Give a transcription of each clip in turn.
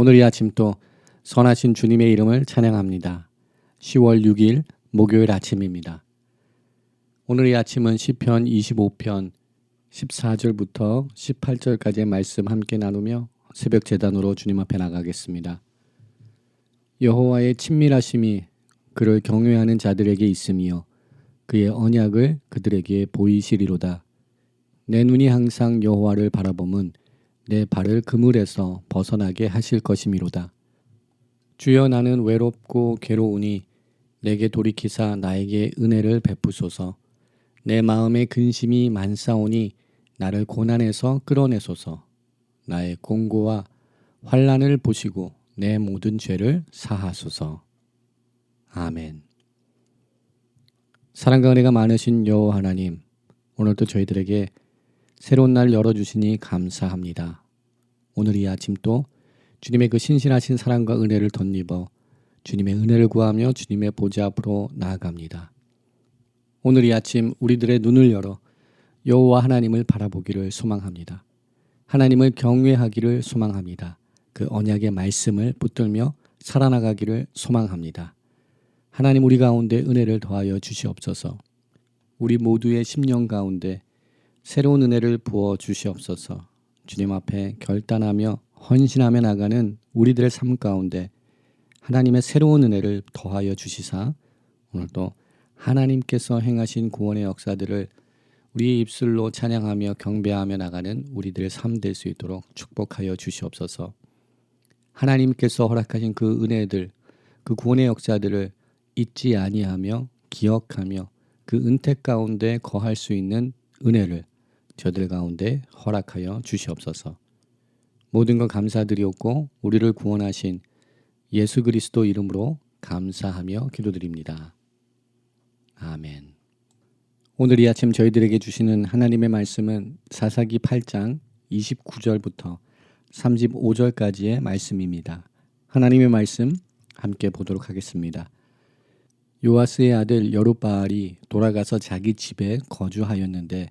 오늘 이 아침 또 선하신 주님의 이름을 찬양합니다. 10월 6일 목요일 아침입니다. 오늘 이 아침은 시편 25편 14절부터 18절까지의 말씀 함께 나누며 새벽 제단으로 주님 앞에 나가겠습니다. 여호와의 친밀하심이 그를 경외하는 자들에게 있으며 그의 언약을 그들에게 보이시리로다. 내 눈이 항상 여호와를 바라봄은 내 발을 그물에서 벗어나게 하실 것이미로다. 주여 나는 외롭고 괴로우니 내게 돌이키사 나에게 은혜를 베푸소서. 내 마음에 근심이 많사오니 나를 고난에서 끌어내소서. 나의 공고와 환란을 보시고 내 모든 죄를 사하소서. 아멘. 사랑과 은혜가 많으신 여호와 하나님, 오늘도 저희들에게 새로운 날 열어주시니 감사합니다. 오늘 이 아침 또 주님의 그 신실하신 사랑과 은혜를 덧입어 주님의 은혜를 구하며 주님의 보좌 앞으로 나아갑니다. 오늘 이 아침 우리들의 눈을 열어 여호와 하나님을 바라보기를 소망합니다. 하나님을 경외하기를 소망합니다. 그 언약의 말씀을 붙들며 살아나가기를 소망합니다. 하나님 우리 가운데 은혜를 더하여 주시옵소서. 우리 모두의 심령 가운데 새로운 은혜를 부어 주시옵소서. 주님 앞에 결단하며 헌신하며 나가는 우리들의 삶 가운데 하나님의 새로운 은혜를 더하여 주시사 오늘도 하나님께서 행하신 구원의 역사들을 우리의 입술로 찬양하며 경배하며 나가는 우리들의 삶 될 수 있도록 축복하여 주시옵소서. 하나님께서 허락하신 그 은혜들, 그 구원의 역사들을 잊지 아니하며 기억하며 그 은택 가운데 거할 수 있는 은혜를 저들 가운데 허락하여 주시옵소서. 모든 것 감사드리옵고 우리를 구원하신 예수 그리스도 이름으로 감사하며 기도드립니다. 아멘. 오늘 이 아침 저희들에게 주시는 하나님의 말씀은 사사기 8장 29절부터 35절까지의 말씀입니다. 하나님의 말씀 함께 보도록 하겠습니다. 요아스의 아들 여룻바알이 돌아가서 자기 집에 거주하였는데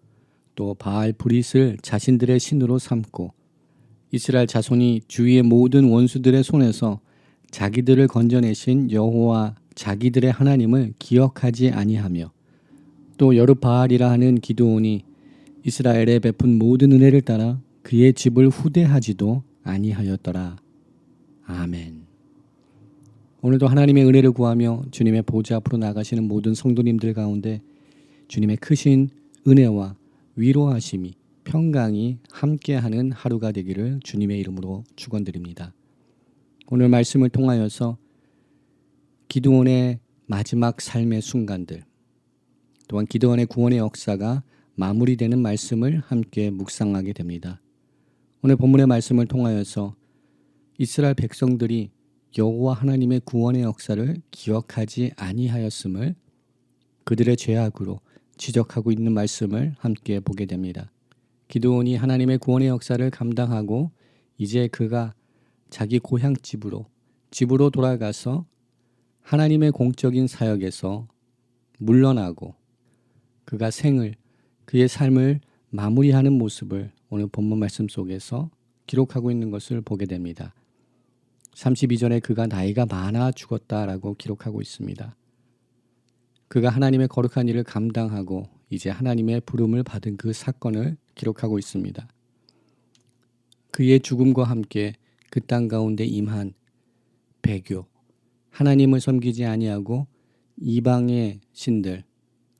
또 바알 브릿을 자신들의 신으로 삼고 이스라엘 자손이 주위의 모든 원수들의 손에서 자기들을 건져내신 여호와 자기들의 하나님을 기억하지 아니하며 또 여르바알이라 하는 기도온이 이스라엘에 베푼 모든 은혜를 따라 그의 집을 후대하지도 아니하였더라. 아멘. 오늘도 하나님의 은혜를 구하며 주님의 보좌 앞으로 나가시는 모든 성도님들 가운데 주님의 크신 은혜와 위로하심이 평강이 함께하는 하루가 되기를 주님의 이름으로 축원드립니다. 오늘 말씀을 통하여서 기도원의 마지막 삶의 순간들 또한 기도원의 구원의 역사가 마무리되는 말씀을 함께 묵상하게 됩니다. 오늘 본문의 말씀을 통하여서 이스라엘 백성들이 여호와 하나님의 구원의 역사를 기억하지 아니하였음을 그들의 죄악으로 지적하고 있는 말씀을 함께 보게 됩니다. 기도원이 하나님의 구원의 역사를 감당하고 이제 그가 자기 고향 집으로 집으로 돌아가서 하나님의 공적인 사역에서 물러나고 그가 생을 그의 삶을 마무리하는 모습을 오늘 본문 말씀 속에서 기록하고 있는 것을 보게 됩니다. 32절에 그가 나이가 많아 죽었다라고 기록하고 있습니다. 그가 하나님의 거룩한 일을 감당하고 이제 하나님의 부름을 받은 그 사건을 기록하고 있습니다. 그의 죽음과 함께 그 땅 가운데 임한 배교, 하나님을 섬기지 아니하고 이방의 신들,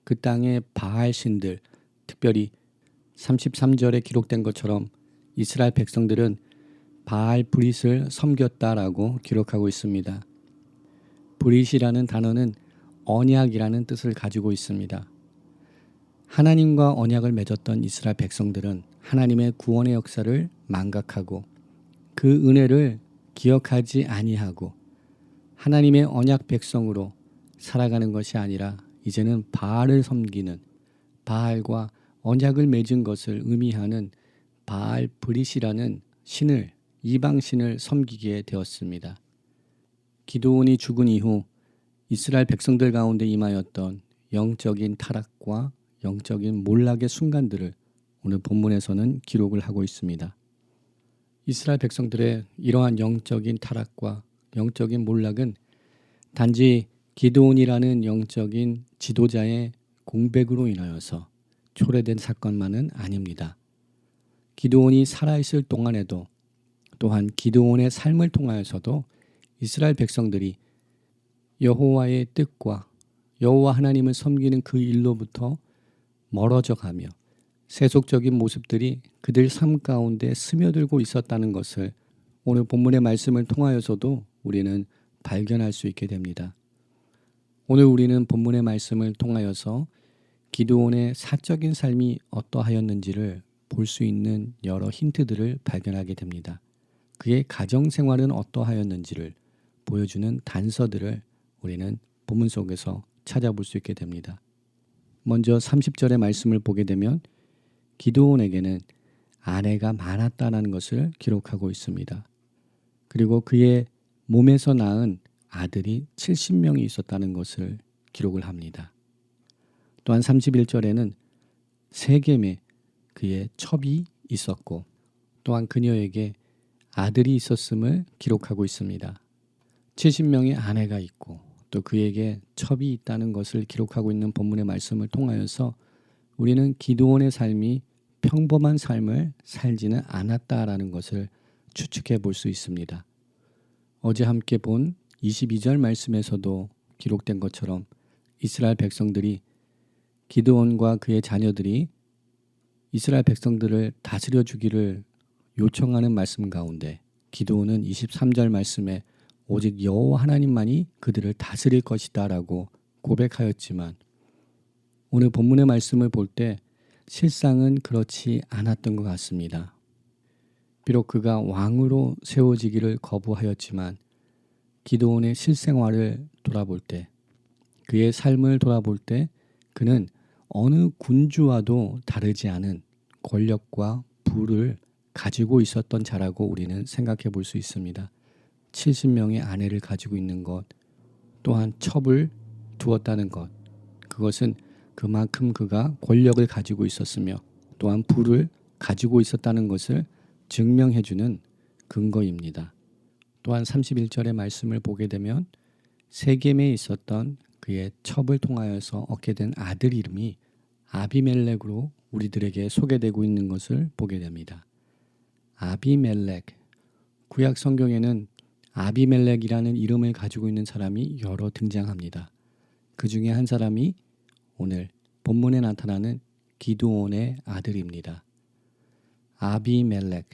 그 땅의 바알 신들, 특별히 33절에 기록된 것처럼 이스라엘 백성들은 바알 브릿을 섬겼다라고 기록하고 있습니다. 브릿이라는 단어는 언약이라는 뜻을 가지고 있습니다. 하나님과 언약을 맺었던 이스라엘 백성들은 하나님의 구원의 역사를 망각하고 그 은혜를 기억하지 아니하고 하나님의 언약 백성으로 살아가는 것이 아니라 이제는 바알을 섬기는 바알과 언약을 맺은 것을 의미하는 바알 브릿이라는 신을 이방 신을 섬기게 되었습니다. 기도원이 죽은 이후 이스라엘 백성들 가운데 임하였던 영적인 타락과 영적인 몰락의 순간들을 오늘 본문에서는 기록을 하고 있습니다. 이스라엘 백성들의 이러한 영적인 타락과 영적인 몰락은 단지 기도온이라는 영적인 지도자의 공백으로 인하여서 초래된 사건만은 아닙니다. 기도온이 살아있을 동안에도 또한 기도온의 삶을 통하여서도 이스라엘 백성들이 여호와의 뜻과 여호와 하나님을 섬기는 그 일로부터 멀어져 가며 세속적인 모습들이 그들 삶 가운데 스며들고 있었다는 것을 오늘 본문의 말씀을 통하여서도 우리는 발견할 수 있게 됩니다. 오늘 우리는 본문의 말씀을 통하여서 기도원의 사적인 삶이 어떠하였는지를 볼 수 있는 여러 힌트들을 발견하게 됩니다. 그의 가정 생활은 어떠하였는지를 보여주는 단서들을 우리는 본문 속에서 찾아볼 수 있게 됩니다. 먼저 30절의 말씀을 보게 되면 기도원에게는 아내가 많았다는 것을 기록하고 있습니다. 그리고 그의 몸에서 낳은 아들이 70명이 있었다는 것을 기록을 합니다. 또한 31절에는 세겜에 그의 첩이 있었고 또한 그녀에게 아들이 있었음을 기록하고 있습니다. 70명의 아내가 있고 또 그에게 첩이 있다는 것을 기록하고 있는 본문의 말씀을 통하여서 우리는 기도원의 삶이 평범한 삶을 살지는 않았다라는 것을 추측해 볼 수 있습니다. 어제 함께 본 22절 말씀에서도 기록된 것처럼 이스라엘 백성들이 기드온과 그의 자녀들이 이스라엘 백성들을 다스려 주기를 요청하는 말씀 가운데 기드온은 23절 말씀에 오직 여호와 하나님만이 그들을 다스릴 것이다라고 고백하였지만 오늘 본문의 말씀을 볼 때 실상은 그렇지 않았던 것 같습니다. 비록 그가 왕으로 세워지기를 거부하였지만 기도원의 실생활을 돌아볼 때 그의 삶을 돌아볼 때 그는 어느 군주와도 다르지 않은 권력과 부를 가지고 있었던 자라고 우리는 생각해 볼 수 있습니다. 70명의 아내를 가지고 있는 것, 또한 첩을 두었다는 것, 그것은 그만큼 그가 권력을 가지고 있었으며 또한 부를 가지고 있었다는 것을 증명해 주는 근거입니다. 또한 31절의 말씀을 보게 되면 세겜에 있었던 그의 첩을 통하여서 얻게 된 아들 이름이 아비멜렉으로 우리들에게 소개되고 있는 것을 보게 됩니다. 아비멜렉 구약 성경에는 아비멜렉이라는 이름을 가지고 있는 사람이 여러 등장합니다. 그 중에 한 사람이 오늘 본문에 나타나는 기드온의 아들입니다. 아비멜렉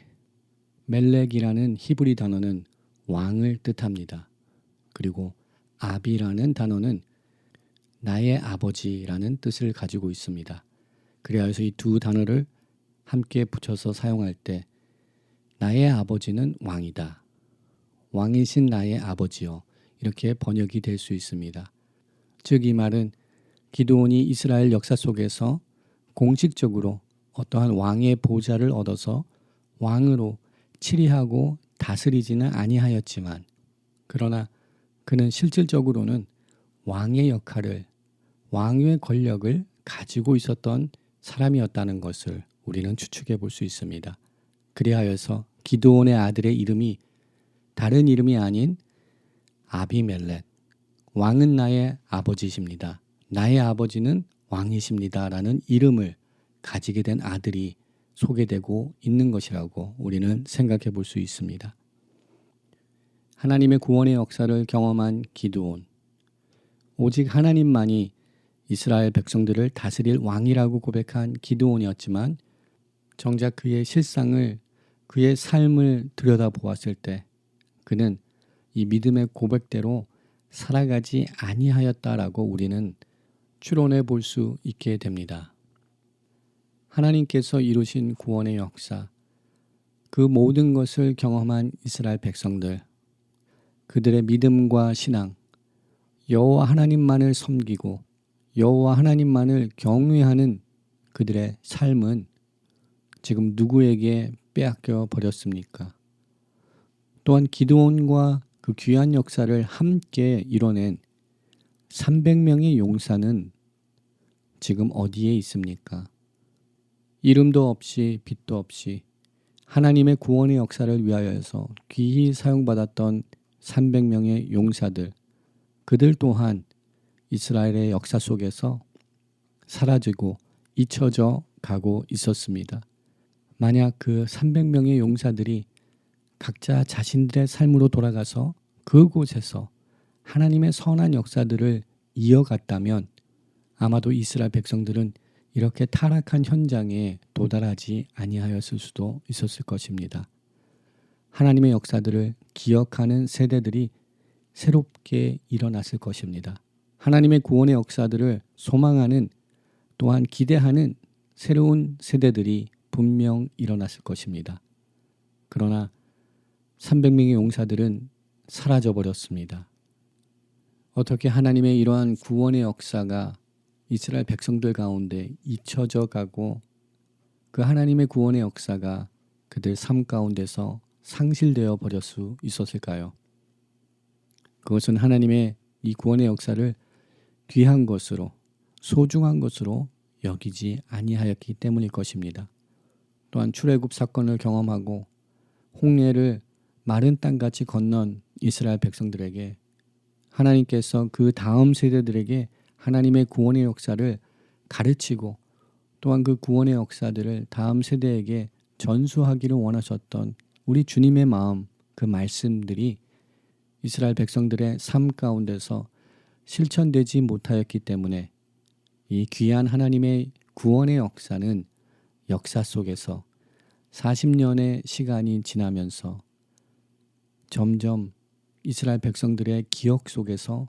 멜렉이라는 히브리 단어는 왕을 뜻합니다. 그리고 아비라는 단어는 나의 아버지라는 뜻을 가지고 있습니다. 그래서 이 두 단어를 함께 붙여서 사용할 때 나의 아버지는 왕이다. 왕이신 나의 아버지요. 이렇게 번역이 될 수 있습니다. 즉 이 말은 기도온이 이스라엘 역사 속에서 공식적으로 어떠한 왕의 보좌를 얻어서 왕으로 치리하고 다스리지는 아니하였지만 그러나 그는 실질적으로는 왕의 역할을 왕의 권력을 가지고 있었던 사람이었다는 것을 우리는 추측해 볼 수 있습니다. 그리하여서 기도원의 아들의 이름이 다른 이름이 아닌 아비멜렉 왕은 나의 아버지십니다. 나의 아버지는 왕이십니다라는 이름을 가지게 된 아들이 소개되고 있는 것이라고 우리는 생각해 볼 수 있습니다. 하나님의 구원의 역사를 경험한 기드온. 오직 하나님만이 이스라엘 백성들을 다스릴 왕이라고 고백한 기드온이었지만 정작 그의 실상을 그의 삶을 들여다보았을 때 그는 이 믿음의 고백대로 살아가지 아니하였다라고 우리는 추론해 볼 수 있게 됩니다. 하나님께서 이루신 구원의 역사, 그 모든 것을 경험한 이스라엘 백성들, 그들의 믿음과 신앙, 여호와 하나님만을 섬기고 여호와 하나님만을 경외하는 그들의 삶은 지금 누구에게 빼앗겨 버렸습니까? 또한 기도원과 그 귀한 역사를 함께 이뤄낸 300명의 용사는 지금 어디에 있습니까? 이름도 없이 빛도 없이 하나님의 구원의 역사를 위하여서 귀히 사용받았던 300명의 용사들, 그들 또한 이스라엘의 역사 속에서 사라지고 잊혀져 가고 있었습니다. 만약 그 300명의 용사들이 각자 자신들의 삶으로 돌아가서 그곳에서 하나님의 선한 역사들을 이어갔다면 아마도 이스라엘 백성들은 이렇게 타락한 현장에 도달하지 아니하였을 수도 있었을 것입니다. 하나님의 역사들을 기억하는 세대들이 새롭게 일어났을 것입니다. 하나님의 구원의 역사들을 소망하는 또한 기대하는 새로운 세대들이 분명 일어났을 것입니다. 그러나 300명의 용사들은 사라져 버렸습니다. 어떻게 하나님의 이러한 구원의 역사가 이스라엘 백성들 가운데 잊혀져 가고 그 하나님의 구원의 역사가 그들 삶 가운데서 상실되어 버릴 수 있었을까요? 그것은 하나님의 이 구원의 역사를 귀한 것으로 소중한 것으로 여기지 아니하였기 때문일 것입니다. 또한 출애굽 사건을 경험하고 홍해를 마른 땅같이 건넌 이스라엘 백성들에게 하나님께서 그 다음 세대들에게 하나님의 구원의 역사를 가르치고 또한 그 구원의 역사들을 다음 세대에게 전수하기를 원하셨던 우리 주님의 마음 그 말씀들이 이스라엘 백성들의 삶 가운데서 실천되지 못하였기 때문에 이 귀한 하나님의 구원의 역사는 역사 속에서 40년의 시간이 지나면서 점점 이스라엘 백성들의 기억 속에서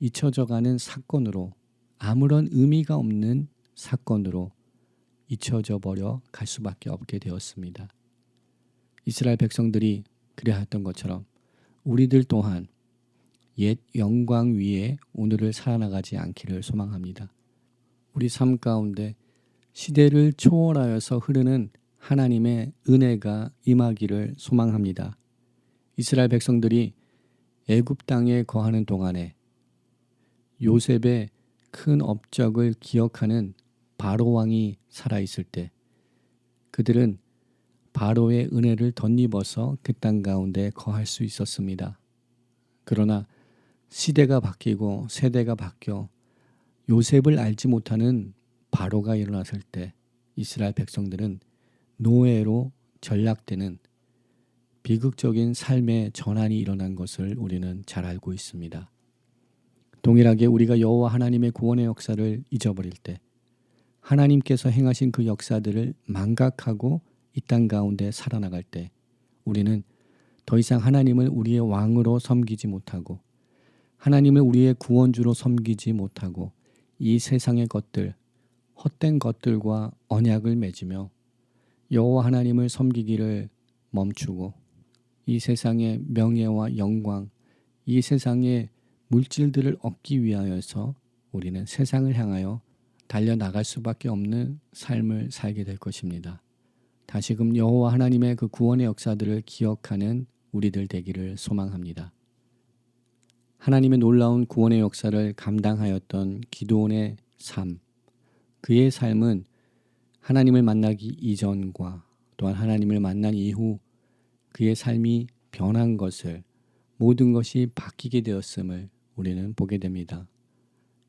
잊혀져 가는 사건으로 아무런 의미가 없는 사건으로 잊혀져 버려 갈 수밖에 없게 되었습니다. 이스라엘 백성들이 그리하였던 것처럼 우리들 또한 옛 영광 위에 오늘을 살아나가지 않기를 소망합니다. 우리 삶 가운데 시대를 초월하여서 흐르는 하나님의 은혜가 임하기를 소망합니다. 이스라엘 백성들이 애굽 땅에 거하는 동안에 요셉의 큰 업적을 기억하는 바로 왕이 살아 있을 때 그들은 바로의 은혜를 덧입어서 그 땅 가운데 거할 수 있었습니다. 그러나 시대가 바뀌고 세대가 바뀌어 요셉을 알지 못하는 바로가 일어났을 때 이스라엘 백성들은 노예로 전락되는 비극적인 삶의 전환이 일어난 것을 우리는 잘 알고 있습니다. 동일하게 우리가 여호와 하나님의 구원의 역사를 잊어버릴 때 하나님께서 행하신 그 역사들을 망각하고 이 땅 가운데 살아나갈 때 우리는 더 이상 하나님을 우리의 왕으로 섬기지 못하고 하나님을 우리의 구원주로 섬기지 못하고 이 세상의 것들 헛된 것들과 언약을 맺으며 여호와 하나님을 섬기기를 멈추고 이 세상의 명예와 영광, 이 세상의 물질들을 얻기 위하여서 우리는 세상을 향하여 달려나갈 수밖에 없는 삶을 살게 될 것입니다. 다시금 여호와 하나님의 그 구원의 역사들을 기억하는 우리들 되기를 소망합니다. 하나님의 놀라운 구원의 역사를 감당하였던 기도원의 삶, 그의 삶은 하나님을 만나기 이전과 또한 하나님을 만난 이후 그의 삶이 변한 것을 모든 것이 바뀌게 되었음을 우리는 보게 됩니다.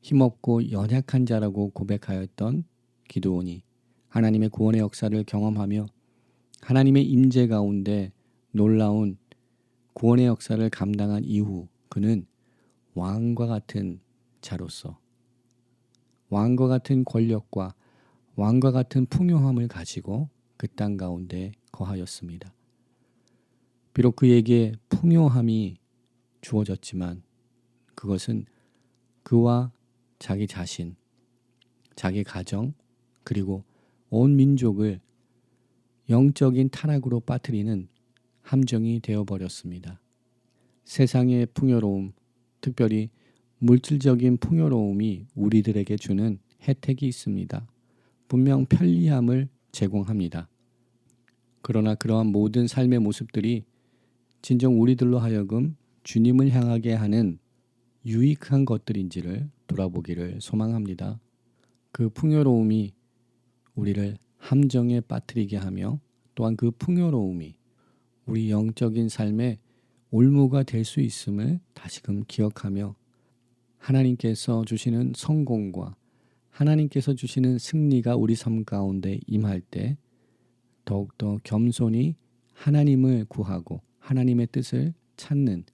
힘없고 연약한 자라고 고백하였던 기도원이 하나님의 구원의 역사를 경험하며 하나님의 임재 가운데 놀라운 구원의 역사를 감당한 이후 그는 왕과 같은 자로서 왕과 같은 권력과 왕과 같은 풍요함을 가지고 그 땅 가운데 거하였습니다. 비록 그에게 풍요함이 주어졌지만 그것은 그와 자기 자신, 자기 가정, 그리고 온 민족을 영적인 타락으로 빠뜨리는 함정이 되어버렸습니다. 세상의 풍요로움, 특별히 물질적인 풍요로움이 우리들에게 주는 혜택이 있습니다. 분명 편리함을 제공합니다. 그러나 그러한 모든 삶의 모습들이 진정 우리들로 하여금 주님을 향하게 하는 유익한 것들인지를 돌아보기를 소망합니다. 그 풍요로움이 우리를 함정에 빠뜨리게 하며 또한 그 풍요로움이 우리 영적인 삶의 올무가 될 수 있음을 다시금 기억하며 하나님께서 주시는 성공과 하나님께서 주시는 승리가 우리 삶 가운데 임할 때 더욱더 겸손히 하나님을 구하고 하나님의 뜻을 찾는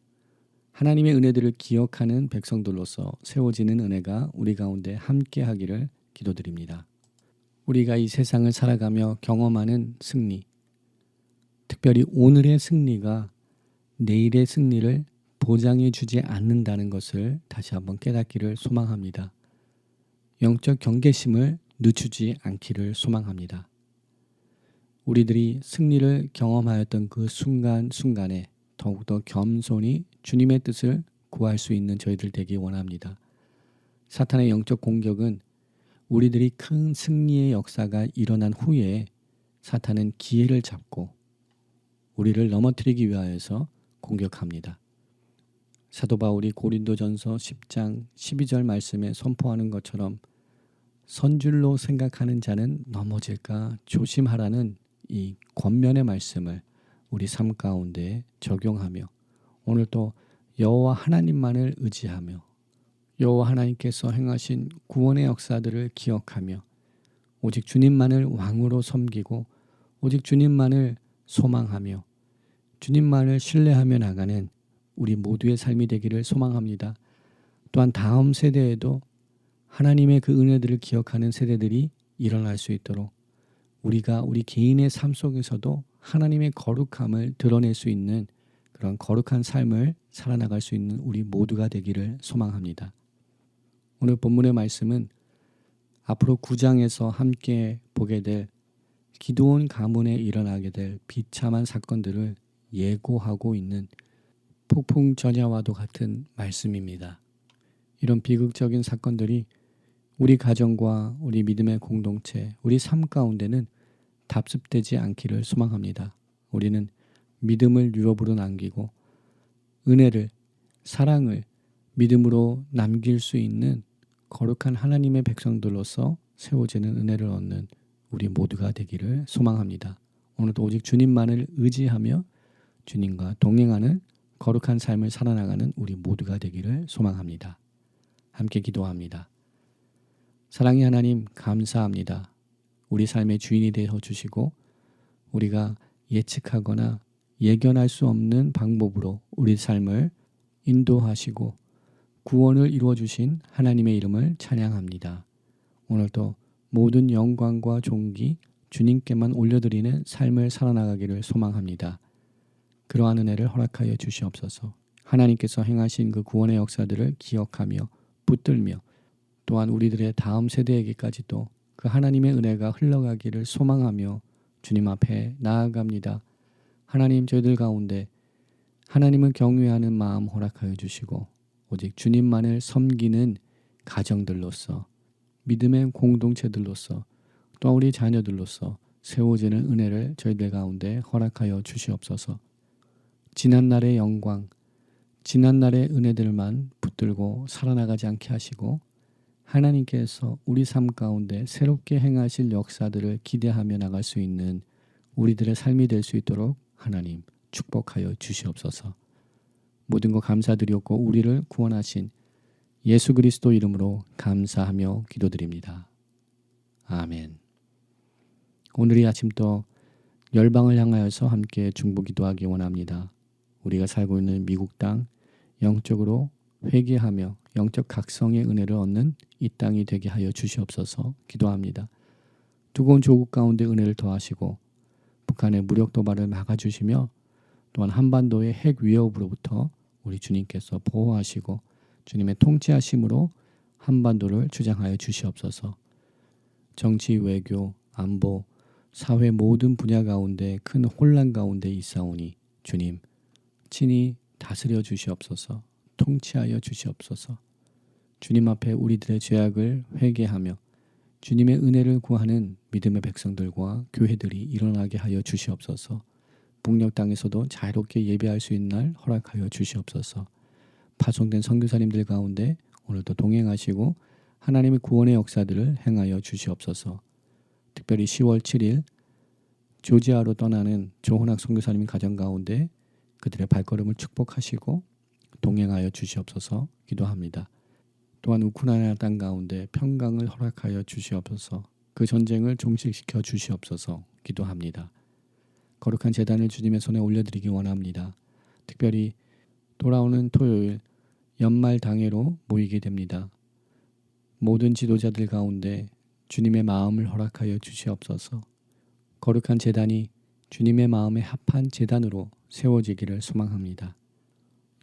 하나님의 은혜들을 기억하는 백성들로서 세워지는 은혜가 우리 가운데 함께 하기를 기도드립니다. 우리가 이 세상을 살아가며 경험하는 승리, 특별히 오늘의 승리가 내일의 승리를 보장해 주지 않는다는 것을 다시 한번 깨닫기를 소망합니다. 영적 경계심을 늦추지 않기를 소망합니다. 우리들이 승리를 경험하였던 그 순간순간에 더욱더 겸손히 주님의 뜻을 구할 수 있는 저희들 되기 원합니다. 사탄의 영적 공격은 우리들이 큰 승리의 역사가 일어난 후에 사탄은 기회를 잡고 우리를 넘어뜨리기 위하여서 공격합니다. 사도 바울이 고린도전서 10장 12절 말씀에 선포하는 것처럼 선줄로 생각하는 자는 넘어질까 조심하라는 이 권면의 말씀을 우리 삶 가운데 적용하며 오늘 또 여호와 하나님만을 의지하며 여호와 하나님께서 행하신 구원의 역사들을 기억하며 오직 주님만을 왕으로 섬기고 오직 주님만을 소망하며 주님만을 신뢰하며 나가는 우리 모두의 삶이 되기를 소망합니다. 또한 다음 세대에도 하나님의 그 은혜들을 기억하는 세대들이 일어날 수 있도록 우리가 우리 개인의 삶 속에서도 하나님의 거룩함을 드러낼 수 있는 그런 거룩한 삶을 살아나갈 수 있는 우리 모두가 되기를 소망합니다. 오늘 본문의 말씀은 앞으로 9장에서 함께 보게 될 기도원 가문에 일어나게 될 비참한 사건들을 예고하고 있는 폭풍 전야와도 같은 말씀입니다. 이런 비극적인 사건들이 우리 가정과 우리 믿음의 공동체, 우리 삶 가운데는 답습되지 않기를 소망합니다. 우리는 믿음을 유업으로 남기고 은혜를, 사랑을 믿음으로 남길 수 있는 거룩한 하나님의 백성들로서 세워지는 은혜를 얻는 우리 모두가 되기를 소망합니다. 오늘도 오직 주님만을 의지하며 주님과 동행하는 거룩한 삶을 살아나가는 우리 모두가 되기를 소망합니다. 함께 기도합니다. 사랑의 하나님 감사합니다. 우리 삶의 주인이 되어 주시고 우리가 예측하거나 예견할 수 없는 방법으로 우리 삶을 인도하시고 구원을 이루어 주신 하나님의 이름을 찬양합니다. 오늘도 모든 영광과 존귀 주님께만 올려드리는 삶을 살아나가기를 소망합니다. 그러한 은혜를 허락하여 주시옵소서. 하나님께서 행하신 그 구원의 역사들을 기억하며 붙들며 또한 우리들의 다음 세대에게까지도 그 하나님의 은혜가 흘러가기를 소망하며 주님 앞에 나아갑니다. 하나님 저희들 가운데 하나님을 경외하는 마음 허락하여 주시고 오직 주님만을 섬기는 가정들로서 믿음의 공동체들로서 또 우리 자녀들로서 세워지는 은혜를 저희들 가운데 허락하여 주시옵소서. 지난날의 영광, 지난날의 은혜들만 붙들고 살아나가지 않게 하시고 하나님께서 우리 삶 가운데 새롭게 행하실 역사들을 기대하며 나갈 수 있는 우리들의 삶이 될 수 있도록 하나님 축복하여 주시옵소서. 모든 것 감사드렸고 우리를 구원하신 예수 그리스도 이름으로 감사하며 기도드립니다. 아멘. 오늘이 아침도 열방을 향하여서 함께 중보 기도하기 원합니다. 우리가 살고 있는 미국 땅 영적으로 회개하며 영적 각성의 은혜를 얻는 이 땅이 되게 하여 주시옵소서 기도합니다. 두꺼운 조국 가운데 은혜를 더하시고 북한의 무력 도발을 막아주시며 또한 한반도의 핵 위협으로부터 우리 주님께서 보호하시고 주님의 통치하심으로 한반도를 주장하여 주시옵소서. 정치, 외교, 안보, 사회 모든 분야 가운데 큰 혼란 가운데 있사오니 주님 친히 다스려 주시옵소서. 통치하여 주시옵소서. 주님 앞에 우리들의 죄악을 회개하며 주님의 은혜를 구하는 믿음의 백성들과 교회들이 일어나게 하여 주시옵소서. 북녘 땅에서도 자유롭게 예배할 수 있는 날 허락하여 주시옵소서. 파송된 선교사님들 가운데 오늘도 동행하시고 하나님의 구원의 역사들을 행하여 주시옵소서. 특별히 10월 7일 조지아로 떠나는 조훈학 선교사님 가정 가운데 그들의 발걸음을 축복하시고 동행하여 주시옵소서 기도합니다. 또한 우크라이나 땅 가운데 평강을 허락하여 주시옵소서 그 전쟁을 종식시켜 주시옵소서 기도합니다. 거룩한 재단을 주님의 손에 올려드리기 원합니다. 특별히 돌아오는 토요일 연말 당회로 모이게 됩니다. 모든 지도자들 가운데 주님의 마음을 허락하여 주시옵소서. 거룩한 재단이 주님의 마음에 합한 재단으로 세워지기를 소망합니다.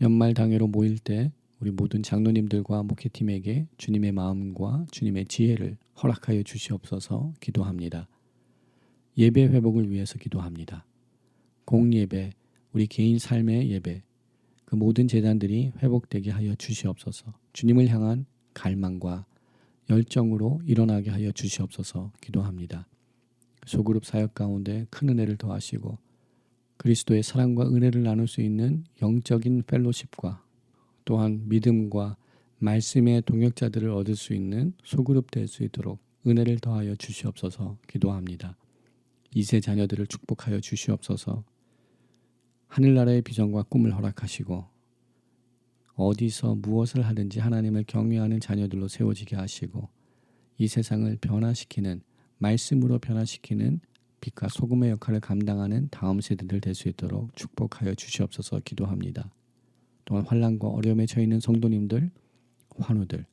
연말 당회로 모일 때 우리 모든 장로님들과 목회팀에게 주님의 마음과 주님의 지혜를 허락하여 주시옵소서 기도합니다. 예배 회복을 위해서 기도합니다. 공예배, 우리 개인 삶의 예배, 그 모든 재단들이 회복되게 하여 주시옵소서. 주님을 향한 갈망과 열정으로 일어나게 하여 주시옵소서 기도합니다. 소그룹 사역 가운데 큰 은혜를 더하시고 그리스도의 사랑과 은혜를 나눌 수 있는 영적인 펠로십과 또한 믿음과 말씀의 동역자들을 얻을 수 있는 소그룹 될 수 있도록 은혜를 더하여 주시옵소서 기도합니다. 이세 자녀들을 축복하여 주시옵소서 하늘나라의 비전과 꿈을 허락하시고 어디서 무엇을 하든지 하나님을 경외하는 자녀들로 세워지게 하시고 이 세상을 변화시키는 말씀으로 변화시키는 빛과 소금의 역할을 감당하는 다음 세대들 될 수 있도록 축복하여 주시옵소서 기도합니다. 또한 환란과 어려움에 처해 있는 성도님들, 환우들,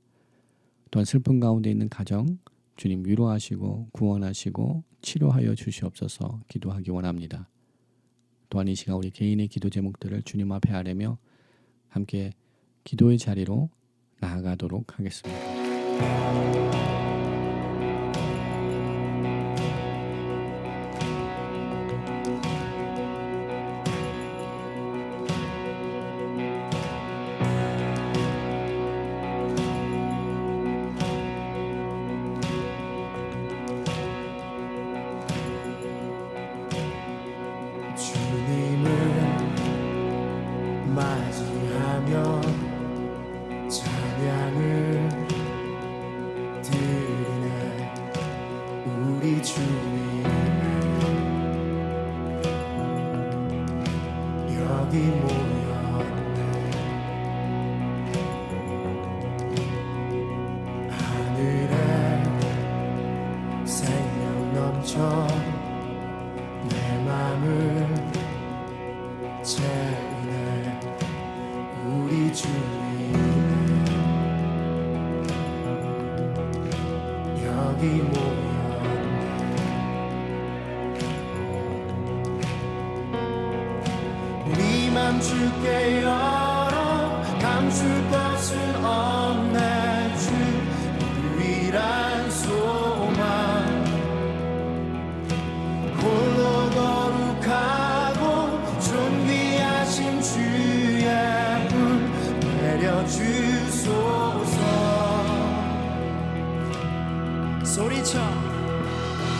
또한 슬픔 가운데 있는 가정 주님 위로하시고 구원하시고 치료하여 주시옵소서 기도하기 원합니다. 또한 이 시간 우리 개인의 기도 제목들을 주님 앞에 아뢰며 함께 기도의 자리로 나아가도록 하겠습니다.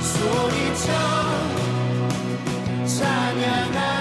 소리쳐 찬양하